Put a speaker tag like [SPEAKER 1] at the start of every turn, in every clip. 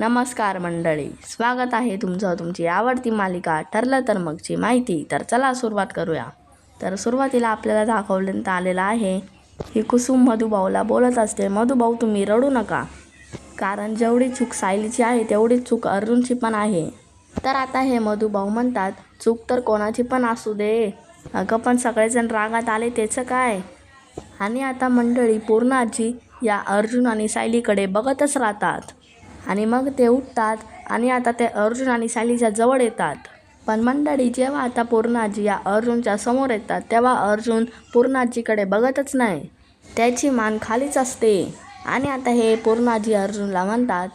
[SPEAKER 1] नमस्कार मंडळी स्वागत आहे तुमचं तुमची आवडती मालिका ठरलं तर मगची माहिती. तर चला सुरुवात करूया. तर सुरुवातीला आपल्याला दाखवण्यात आलेलं आहे ही कुसुम मधुभाऊला बोलत असते मधुभाऊ तुम्ही रडू नका. कारण जेवढी चूक सायलीची आहे तेवढी चूक अर्जुनची पण आहे. तर आता हे मधुभाऊ म्हणतात चूक तर कोणाची पण असू दे. अगं पण सगळेजण रागात आले त्याचं काय? आणि आता मंडळी पूर्ण आजी या अर्जुन आणि सायलीकडे बघतच राहतात. आणि मग ते उठतात आणि आता ते अर्जुन आणि सालीच्या जवळ येतात. पण मंडळी जेव्हा आता पूर्णाजी या अर्जुनच्या समोर येतात तेव्हा अर्जुन पूर्णाजीकडे बघतच नाही. त्याची मान खालीच असते. आणि आता हे पूर्णाजी अर्जुनला म्हणतात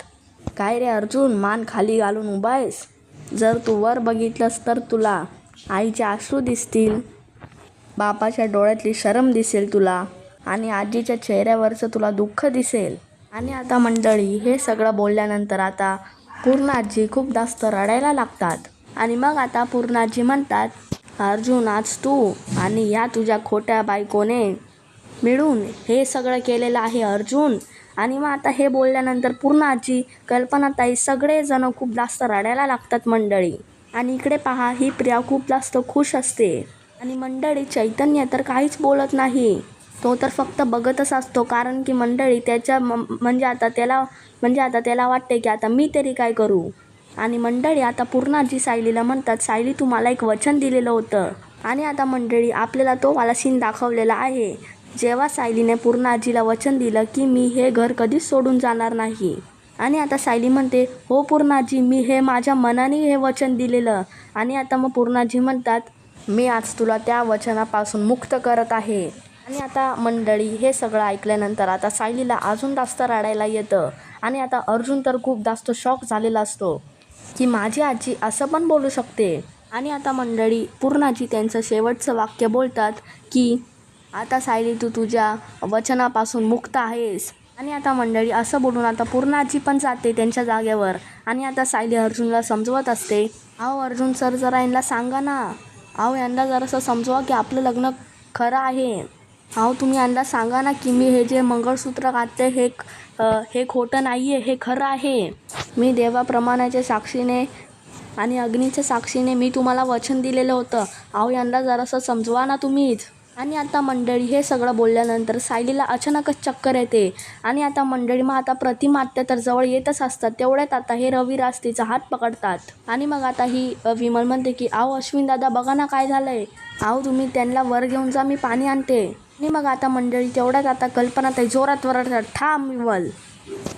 [SPEAKER 1] काय रे अर्जुन मान खाली घालून उभा आहेस? जर तू वर बघितलंस तर तुला आईचे आसू दिसतील बापाच्या डोळ्यातली शरम दिसेल तुला आणि आजीच्या चेहऱ्यावरचं तुला दुःख दिसेल. आणि आता मंडळी हे सगळं बोलल्यानंतर आता पूर्णाजी खूप जास्त रडायला लागतात. आणि मग आता पूर्णाजी म्हणतात अर्जुन आज तू आणि या तुझ्या खोट्या बायकोने मिळून हे सगळं केलेलं आहे अर्जुन. आणि मग आता हे बोलल्यानंतर पूर्णाजी कल्पनाताई सगळेजण खूप जास्त रडायला लागतात मंडळी. आणि इकडे पहा ही प्रिया खूप जास्त खुश असते. आणि मंडळी चैतन्य तर काहीच बोलत नाही. तो तर फक्त बघतच असतो. कारण की मंडळी त्याच्या म म्हणजे आता त्याला म्हणजे आता त्याला वाटते की आता मी तरी काय करू? आणि मंडळी आता पूर्णाजी सायलीला म्हणतात सायली तुम्हाला एक वचन दिलेलं होतं. आणि आता मंडळी आपल्याला तो वाला सीन दाखवलेला आहे. जेव्हा सायलीने पूर्ण आजीला वचन दिलं की मी हे घर कधीच सोडून जाणार नाही. आणि आता सायली म्हणते हो पूर्णाजी मी हे माझ्या मनाने हे वचन दिलेलं. आणि आता मग पूर्णाजी म्हणतात मी आज तुला त्या वचनापासून मुक्त करत आहे. आणि आता मंडळी हे सगळं ऐकल्यानंतर आता सायलीला अजून जास्त रडायला येतं. आणि आता अर्जुन तर खूप जास्त शॉक झालेला असतो की माझी आजी असं पण बोलू शकते. आणि आता मंडळी पूर्णाजी त्यांचं शेवटचं वाक्य बोलतात की आता सायली तू तुझ्या वचनापासून मुक्त आहेस. आणि आता मंडळी असं बोलून आता पूर्ण आजी पण जाते त्यांच्या जागेवर. आणि आता सायली अर्जुनला समजवत असते अहो अर्जुन सर जरा यांना सांगा ना. अहो यांना जरासं समजवा की आपलं लग्न खरं आहे. अहो तुम्ही यांना सांगा ना की मी हे जे मंगळसूत्र घातले हे हे खोटं नाही आहे हे खरं आहे. मी देवाप्रमाणाच्या साक्षीने आणि अग्नीच्या साक्षीने मी तुम्हाला वचन दिलेलं होतं. अहो यांना जरासं समजवा ना तुम्हीच. आणि आता मंडळी हे सगळं बोलल्यानंतर सायलीला अचानकच चक्कर येते. आणि आता मंडळी मग आता प्रतिमा आत्या तर जवळ येतच असतात. तेवढ्यात आता हे रवी राज तिचा हात पकडतात. आणि मग आता ही विमल म्हणते की आहो अश्विन दादा बघा ना काय झालंय. आहो तुम्ही त्यांना वर घेऊन जा मी पाणी आणते. आणि मग आता मंडळी तेवढ्यात आता कल्पना ताई जोरात वरडतात ठाम विमल.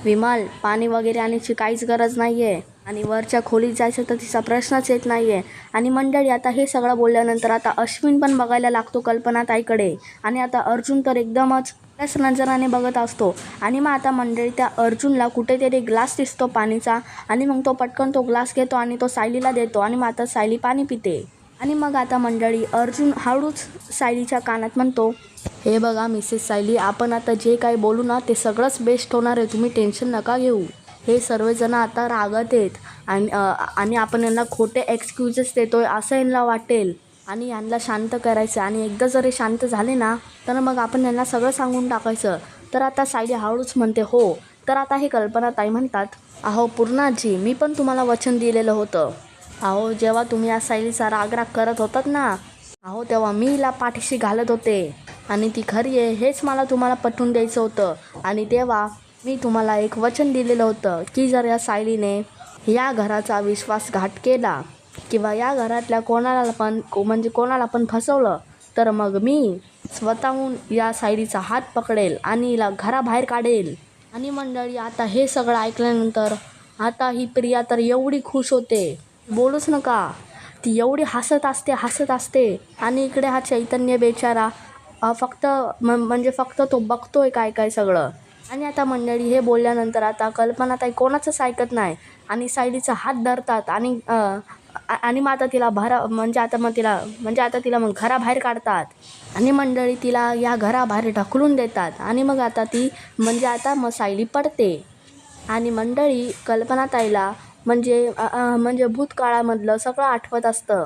[SPEAKER 1] विमल पाणी वगैरे आणायची काहीच गरज नाही आहे आणि वरच्या खोलीत जायचं तर तिचा प्रश्नच येत नाही आहे आणि मंडळी आता हे सगळं बोलल्यानंतर आता अश्विन पण बघायला लागतो कल्पना ताईकडे. आणि आता अर्जुन तर एकदमच त्याच नजराने बघत असतो. आणि मग आता मंडळी त्या अर्जुनला कुठेतरी ग्लास दिसतो पाणीचा. आणि मग तो पटकन तो ग्लास घेतो आणि तो सायलीला देतो. आणि मग आता सायली पाणी पिते. आणि मग आता मंडळी अर्जुन हळूच सायलीच्या कानात म्हणतो हे बघा मिसेस सायली आपण आता जे काही बोलू ना ते सगळंच बेस्ट होणार आहे. तुम्ही टेन्शन नका घेऊ. हे सर्वजण आता रागत आहेत. आणि आणि आपण यांना खोटे एक्सक्युजेस आहे असं यांना वाटेल. आणि यांना शांत करायचं. आणि एकदा जर हे शांत झाले ना तर मग आपण यांना सगळं सांगून टाकायचं. तर आता सायली हळूच म्हणते हो तर आता हे कल्पना ताई म्हणतात अहो पूर्णाजी मी पण तुम्हाला वचन दिलेलं होतं. अहो जेव्हा तुम्ही या सायलीचा रागराग करत होतात ना अहो तेव्हा मी हिला पाठीशी घालत होते. आणि ती खरी आहे हेच मला तुम्हाला पटवून द्यायचं होतं. आणि तेव्हा मी तुम्हाला एक वचन दिलेलं होतं की जर या सायलीने या घराचा विश्वासघात केला किंवा या घरातल्या कोणाला पण को- म्हणजे कोणाला पण फसवलं तर मग मी स्वतःहून या सायलीचा हात पकडेल आणि हिला घराबाहेर काढेल. आणि मंडळी आता हे सगळं ऐकल्यानंतर आता ही प्रिया तर एवढी खुश होते. बोलूच नका. ती एवढी हसत असते हसत असते. आणि इकडे हा चैतन्य बेचारा फक्त म्हणजे फक्त तो बघतोय काय काय सगळं. आणि आता मंडळी हे बोलल्यानंतर आता कल्पना ताई कोणाचंच ऐकत नाही. आणि सायलीचा हात धरतात आणि आणि मग आता तिला भरा म्हणजे आता मग तिला म्हणजे आता तिला मग घराबाहेर काढतात. आणि मंडळी तिला या घराबाहेर ढकलून देतात. आणि मग आता ती म्हणजे आता मग सायली पडते. आणि मंडळी कल्पनाताईला म्हणजे म्हणजे भूतकाळामधलं सगळं आठवत असतं.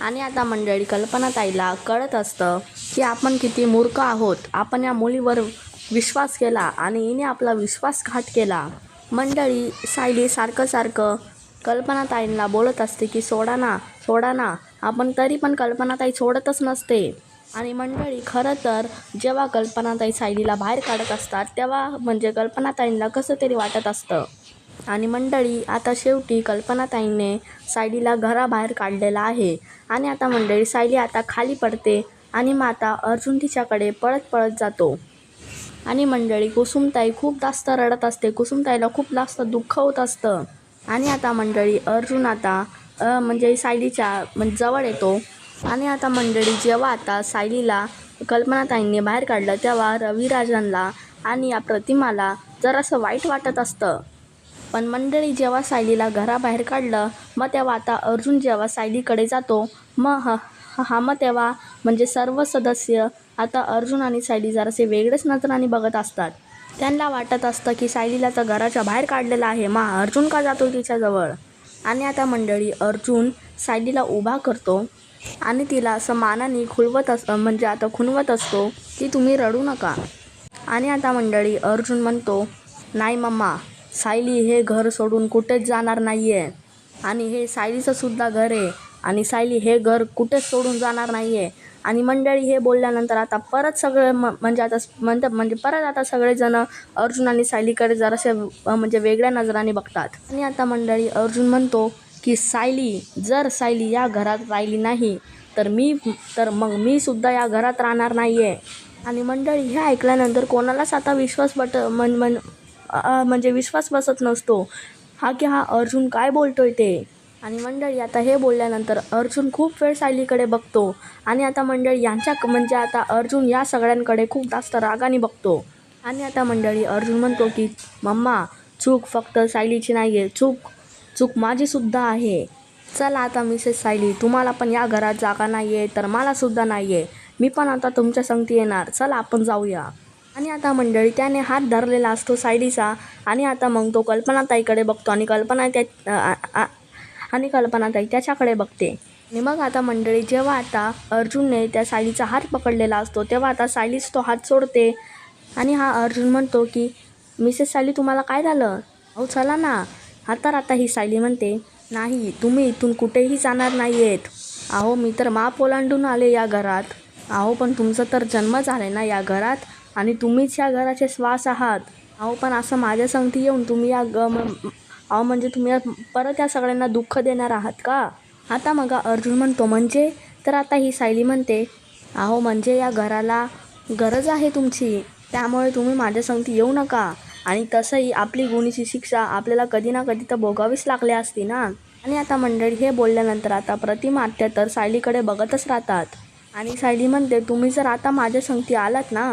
[SPEAKER 1] आणि आता मंडळी कल्पनाताईला कळत असतं की आपण किती मूर्ख आहोत. आपण या मुलीवर विश्वास केला आणि हिने आपला विश्वासघात केला. मंडळी सायली सारखं सारखं कल्पनाताईंना बोलत असते की सोडा ना सोडा ना. आपण तरी पण कल्पनाताई सोडतच नसते. आणि मंडळी खरं तर जेव्हा कल्पनाताई सायलीला बाहेर काढत असतात तेव्हा म्हणजे कल्पनाताईंना कसं तरी वाटत असतं. आणि मंडळी आता शेवटी कल्पनाताईंने सायलीला घराबाहेर काढलेलं आहे. आणि आता मंडळी सायली आता खाली पडते आणि मग आता अर्जुन तिच्याकडे पळत पळत जातो. आणि मंडळी कुसुमताई खूप जास्त रडत असते. कुसुमताईला खूप जास्त दुःख होत असतं. आणि आता मंडळी अर्जुन आता म्हणजे सायलीच्या म्हणजे जवळ येतो. आणि आता मंडळी जेव्हा आता सायलीला कल्पनाताईंनी बाहेर काढलं तेव्हा रविराजांना आणि या प्रतिमाला जरासं वाईट वाटत असतं. पण मंडळी जेव्हा सायलीला घराबाहेर काढलं मग तेव्हा आता अर्जुन जेव्हा सायलीकडे जातो मग हा हा मग तेव्हा म्हणजे सर्व सदस्य आता अर्जुन आणि सायली जरासे वेगळेच नजराने बघत असतात. त्यांना वाटत असतं की सायलीला तर घराच्या बाहेर काढलेलं आहे. मा अर्जुन का जातो तिच्याजवळ आणि आता मंडळी अर्जुन सायलीला उभा करतो आणि तिला असं मानाने खुलवत अस म्हणजे आता खुनवत असतो की तुम्ही रडू नका. आणि आता मंडळी अर्जुन म्हणतो नाही मम्मा सायली हे घर सोडून कुठेच जाणार नाही आहे आणि हे सायलीचं सुद्धा घर आहे. आणि सायली हे घर कुठेच सोडून जाणार नाही आहे आणि मंडळी हे बोलल्यानंतर आता परत सगळे म म्हणजे आता म्हणतात म्हणजे परत आता सगळेजण अर्जुन आणि सायलीकडे जरासे म्हणजे वेगळ्या नजराने बघतात. आणि आता मंडळी अर्जुन म्हणतो की सायली जर सायली या घरात राहिली नाही तर मी तर मग मी सुद्धा या घरात राहणार नाही आहे आणि मंडळी हे ऐकल्यानंतर कोणालाच आता विश्वास बट मन मन म्हणजे विश्वास बसत नसतो. हा की हा अर्जुन काय बोलतोय ते? आणि मंडळी आता हे बोलल्यानंतर अर्जुन खूप वेळ सायलीकडे बघतो आणि आता मंडळी यांच्या म्हणजे आता अर्जुन या सगळ्यांकडे खूप जास्त रागाने बघतो. आणि आता मंडळी अर्जुन म्हणतो की मम्मा चूक फक्त सायलीची नाही आहे चूक चूक माझीसुद्धा आहे. चला आता मिसेस सायली तुम्हाला पण या घरात जागा नाही आहे तर मलासुद्धा नाही आहे मी पण आता तुमच्या संगती येणार. चला आपण जाऊया. आणि आता मंडळी त्याने हात धरलेला असतो सायलीचा आणि आता मग तो कल्पनाताईकडे बघतो आणि कल्पना त्या आ- आणि कल्पनाताई त्याच्याकडे बघते. आणि मग आता मंडळी जेव्हा आता अर्जुनने त्या सायलीचा हात पकडलेला असतो तेव्हा आता सायलीच तो हात सोडते. आणि हा अर्जुन म्हणतो की मिसेस सायली तुम्हाला काय झालं? अहो चला ना. आता आता ही सायली म्हणते नाही तुम्ही इथून कुठेही जाणार नाही आहेत अहो मी तर माप ओलांडून आले या घरात. अहो पण तुमचं तर जन्म झाला ना या घरात आणि तुम्हीच या घराचे श्वास आहात. अहो पण असं माझ्या संगती येऊन तुम्ही या ग अहो म्हणजे तुम्ही परत या सगळ्यांना दुःख देणार आहात का? आता मग अर्जुन म्हणतो म्हणजे? तर आता ही सायली म्हणते अहो म्हणजे या घराला गरज आहे तुमची त्यामुळे तुम्ही माझ्या संगती येऊ नका. आणि तसंही आपली गुणीची शिक्षा आपल्याला कधी ना कधी तर भोगावीच लागली असती ना? आणि आता मंडळी हे बोलल्यानंतर आता प्रतिमा आत्या तर सायलीकडे बघतच राहतात. आणि सायली म्हणते तुम्ही जर आता माझ्या संगती आलात ना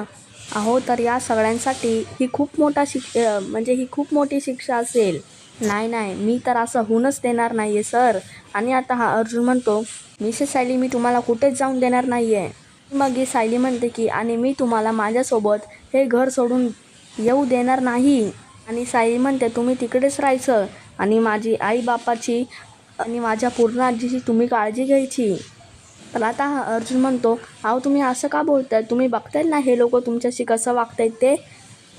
[SPEAKER 1] अहो तर या सगळ्यांसाठी ही खूप मोठा शिक म्हणजे ही खूप मोठी शिक्षा असेल. नाही नाही. मी तर असं होऊनच देणार नाही आहे सर. आणि आता हा अर्जुन म्हणतो मिसेस सायली मी तुम्हाला कुठेच जाऊन देणार नाही आहे मग ही सायली म्हणते की आणि मी तुम्हाला माझ्यासोबत हे घर सोडून येऊ देणार नाही. आणि सायली म्हणते तुम्ही तिकडेच राहायचं. आणि माझी आई बापाची आणि माझ्या पूर्ण आजीची तुम्ही काळजी घ्यायची. तर आता हा अर्जुन म्हणतो अहो तुम्ही असं का बोलताय? तुम्ही बघताय ना हे लोक तुमच्याशी कसं वागतायत ते?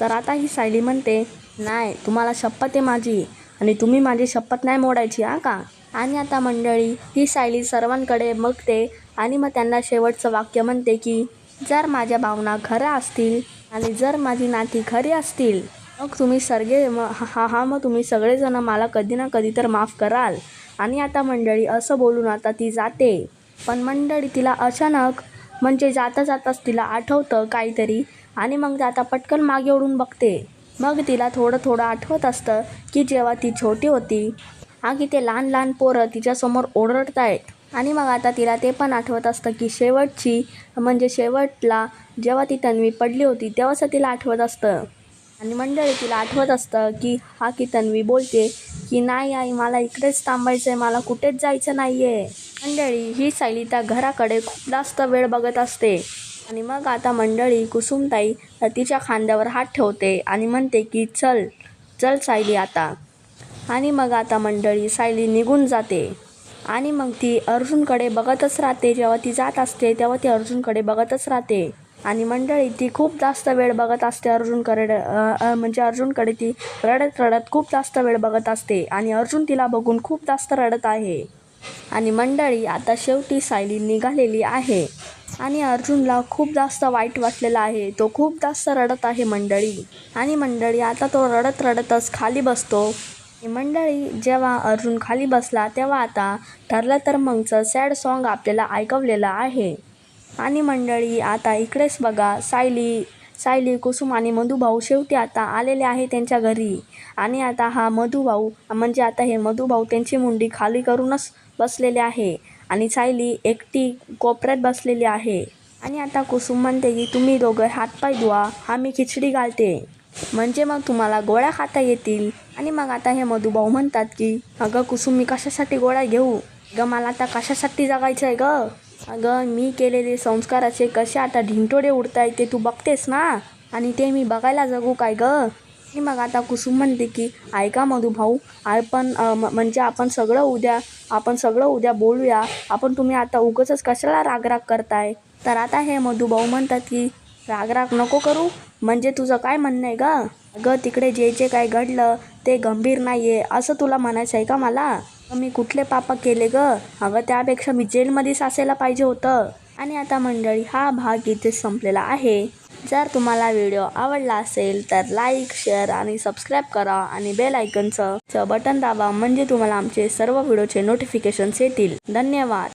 [SPEAKER 1] तर आता ही सायली म्हणते नाही तुम्हाला शपथ आहे माझी. आणि तुम्ही माझी शपथ नाही मोडायची हां का? आणि आता मंडळी ही सायली सर्वांकडे बघते आणि मग त्यांना शेवटचं वाक्य म्हणते की जर माझ्या भावना खऱ्या असतील आणि जर माझी नाती खरी असतील मग तुम्ही सर्गे म हा हा मग तुम्ही सगळेजण मला कधी ना कधी तर माफ कराल. आणि आता मंडळी असं बोलून आता ती जाते. पण मंडळी तिला अचानक म्हणजे जाता जाताच तिला आठवतं काहीतरी आणि मग आता पटकन मागे ओढून बघते. मग तिला थोडं थोडं आठवत असतं की जेव्हा ती छोटी होती हा की ते लहान लहान पोरं तिच्यासमोर ओरडत आहेत आणि मग आता तिला ते पण आठवत असतं की शेवटची म्हणजे शेवटला जेव्हा ती तन्वी पडली होती तेव्हाच तिला आठवत असतं. आणि मंडळी तिला आठवत असतं की हा की तन्वी बोलते की नाही आई मला इकडेच थांबायचं आहे मला कुठेच जायचं नाही आहे मंडळी ही सायली त्या घराकडे खूप जास्त वेळ बघत असते. आणि मग आता मंडळी कुसुमताई तिच्या खांद्यावर हात ठेवते आणि म्हणते की चल चल सायली आता. आणि मग आता मंडळी सायली निघून जाते. आणि मग ती अर्जुनकडे बघतच राहते. जेव्हा ती जात असते तेव्हा ती अर्जुनकडे बघतच राहते. आणि मंडळी ती खूप जास्त वेळ बघत असते. अर्जुनकडे म्हणजे अर्जुनकडे ती रडत रडत खूप जास्त वेळ बघत असते. आणि अर्जुन तिला बघून खूप जास्त रडत आहे. आणि मंडळी आता शेवटी सायली निघालेली आहे. आणि अर्जुनला खूप जास्त वाईट वाटलेलं आहे. तो खूप जास्त रडत आहे मंडळी. आणि मंडळी आता तो रडत रडतच खाली बसतो. मंडळी जेव्हा अर्जुन खाली बसला तेव्हा आता ठरलं तर मगचं सॅड सॉन्ग आपल्याला ऐकवलेलं आहे. आणि मंडळी आता इकडेच बघा सायली सायली कुसुम आणि मधुभाऊ शेवटी आता आलेले आहे त्यांच्या घरी. आणि आता हा मधुभाऊ म्हणजे आता हे मधुभाऊ त्यांची मुंडी खाली करूनच बसलेले आहे. आणि सायली एकटी कोपऱ्यात बसलेली आहे. आणि आता कुसुम म्हणते की तुम्ही दोघं हातपाय धुवा हा मी खिचडी घालते. म्हणजे मग तुम्हाला गोळ्या खाता येतील? आणि मग आता हे मधुभाऊ म्हणतात की अगं कुसुम मी कशासाठी गोळ्या घेऊ? ग मला आता कशासाठी जगायचं आहे ग? अगं मी केलेले संस्काराचे कसे आता ढिंटोडे उडताय ते तू बघतेस ना? आणि ते मी बघायला जगू काय गं? आणि मग आता कुसुम म्हणते की ऐका मधुभाऊ आपण म्हणजे आपण सगळं उद्या आपण सगळं उद्या बोलूया. आपण तुम्ही आता उगाचच कशाला रागराग करताय? तर आता हे मधुभाऊ म्हणतात की रागराग नको करू. म्हणजे तुझं काय म्हणणं आहे ग? अगं तिकडे जे जे काय घडलं ते गंभीर नाही आहे असं तुला म्हणायचं आहे का मला? मी कुठले पाप केले ग? अगं त्यापेक्षा मी जेलमध्येच असायला पाहिजे होतं. आणि आता मंडळी हा भाग इथे संपलेला आहे. जर तुम्हाला व्हिडिओ आवडला असेल तर लाईक शेअर आणि सबस्क्राईब करा आणि बेल आयकनचं बटन दाबा म्हणजे तुम्हाला आमचे सर्व व्हिडिओचे नोटिफिकेशन्स येतील. धन्यवाद.